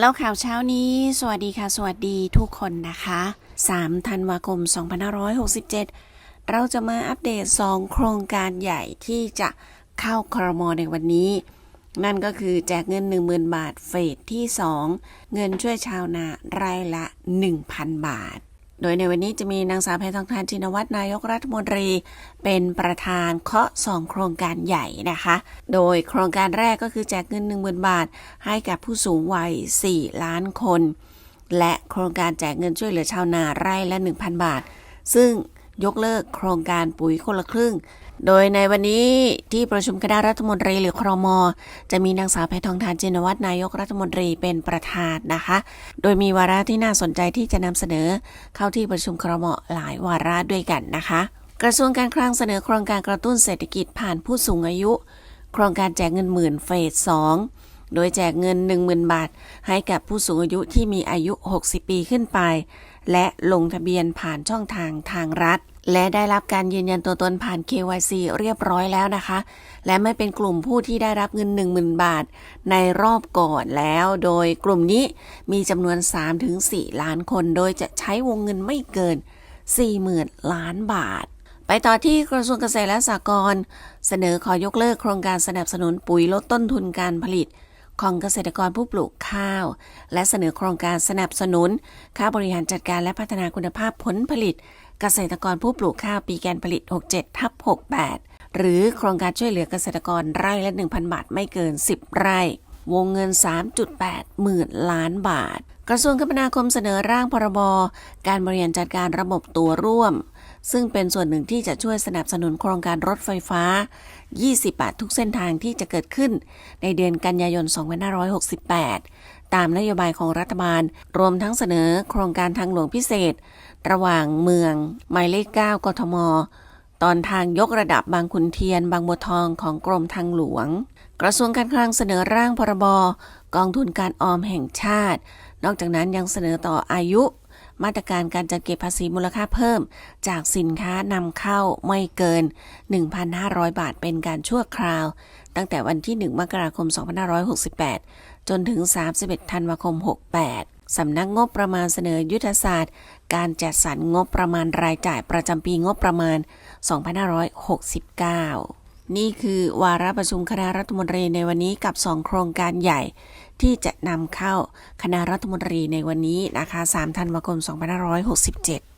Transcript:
แล้วข่าวเช้านี้ สวัสดีค่ะ สวัสดีทุกคนนะคะ 3 ธันวาคม 2567 เราจะมาอัปเดต 2 โครงการใหญ่ที่จะเข้าครมในวันนี้ นั่นก็คือแจกเงิน 10,000 บาทเฟสที่ 2 เงินช่วยชาวนาไร่ละ 1,000 บาท โดยในวันนี้จะมีนางสาวแพทองทานชินวัตรนายกรัฐมนตรี เป็นประธานเคาะสองโครงการใหญ่นะคะ โดยโครงการแรกก็คือแจกเงิน 10,000 บาท ให้กับผู้สูงวัย 4 ล้านคน และโครงการแจกเงินช่วยเหลือชาวนาไร่ละ 1,000 บาท ซึ่ง ยกเลิกโครงการปุ๋ยคนละครึ่ง โดยในวันนี้ที่ประชุมคณะรัฐมนตรีหรือครม จะมีนางสาวแพทองทานจินวัตรนายกรัฐมนตรีเป็นประธานนะคะ โดยมีวาระที่น่าสนใจที่จะนำเสนอเข้าที่ประชุมครมหลายวาระด้วยกันนะคะ กระทรวงการคลังเสนอโครงการกระตุ้นเศรษฐกิจผ่านผู้สูงอายุ โครงการแจกเงินหมื่นเฟส2 โดยแจกเงิน 10,000 บาท ให้กับผู้สูงอายุที่มีอายุ 60 ปีขึ้นไป และลงทะเบียนผ่านช่องทางทางรัฐ และได้รับการยืนยันตัวตนผ่าน KYC เรียบร้อยแล้วนะคะ และไม่เป็นกลุ่มผู้ที่ได้รับเงิน 10,000 บาท ในรอบก่อนแล้ว โดยกลุ่มนี้มีจำนวน 3-4 ล้านคน โดยจะใช้วงเงินไม่เกิน 40,000 ล้านบาทไปต่อที่กระทรวงเกษตรและสหกรณ์เสนอขอยกเลิกโครงการสนับสนุนปุ๋ยลดต้นทุนการผลิต ของเกษตรกรผู้ปลูกข้าว และเสนอโครงการสนับสนุน ค่าบริหารจัดการและพัฒนาคุณภาพผลผลิต เกษตรกรผู้ปลูกข้าวปีการผลิต 67ทับ68 หรือโครงการช่วยเหลือเกษตรกรไร่ละ 1,000 บาทไม่เกิน 10 ไร่ วงเงิน 3.8 หมื่นล้านบาท กระทรวงคมนาคมเสนอร่างพรบการบริหารจัดการระบบตัวร่วม ซึ่งเป็นส่วนหนึ่งที่จะช่วยสนับสนุนโครงการรถไฟฟ้า 20 บาททุกเส้นทางที่จะเกิดขึ้นในเดือนกันยายน 2568 ตามนโยบายของรัฐบาล รวมทั้งเสนอโครงการทางหลวงพิเศษ ระหว่างเมืองหมายเลข 9 กทม ตอนทางยกระดับบางขุนเทียนบางบัวทองของกรมทางหลวง กระทรวงการคลังเสนอร่างพรบกองทุนการออมแห่งชาติ นอกจากนั้นยังเสนอต่ออายุ มาตรการการจัดเก็บภาษีมูลค่าเพิ่ม จากสินค้านำเข้าไม่เกิน 1,500 บาทเป็นการชั่วคราว ตั้งแต่วันที่ 1 มกราคม 2568 จนถึง 31 ธันวาคม 68 สำนักงบประมาณเสนอยุทธศาสตร์ การจัดสรรงบประมาณรายจ่ายประจำปีงบประมาณ 2569 นี่คือวาระประชุมคณะรัฐมนตรีในวันนี้กับ 2 โครงการใหญ่ ที่จะนำเข้าคณะรัฐมนตรีในวันนี้นะคะ 3 ธันวาคม 2567